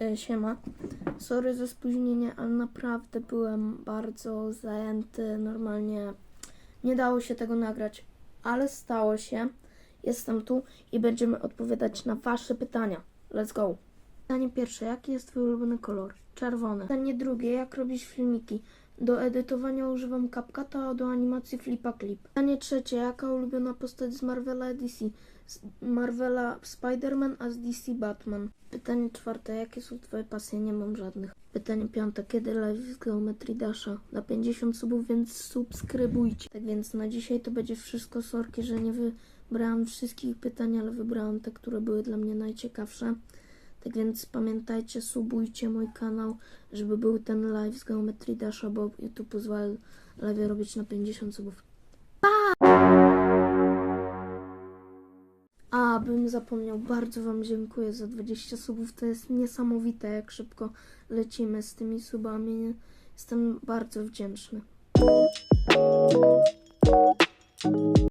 E, Siema. Sorry za spóźnienie, ale naprawdę byłem bardzo zajęty. Normalnie nie dało się tego nagrać, ale stało się. Jestem tu i będziemy odpowiadać na Wasze pytania. Let's go. Pytanie pierwsze. Jaki jest Twój ulubiony kolor? Czerwony. Pytanie drugie. Jak robisz filmiki? Do edytowania używam CapCuta, a do animacji Flipa Clip. Pytanie trzecie. Jaka ulubiona postać z Marvela DC? Z Marvela Spider-Man, a z DC Batman. Pytanie czwarte. Jakie są Twoje pasje? Nie mam żadnych. Pytanie piąte. Kiedy live z Geometry Dasha? Na 50 subów, więc subskrybujcie. Tak więc na dzisiaj to będzie wszystko. Sorki, że nie wybrałam wszystkich pytań, ale wybrałam te, które były dla mnie najciekawsze. Tak więc pamiętajcie, subujcie mój kanał, żeby był ten live z Geometry Dasha, bo YouTube pozwala live robić na 50 subów. A, bym zapomniał, bardzo Wam dziękuję za 20 subów. To jest niesamowite, jak szybko lecimy z tymi subami. Jestem bardzo wdzięczny.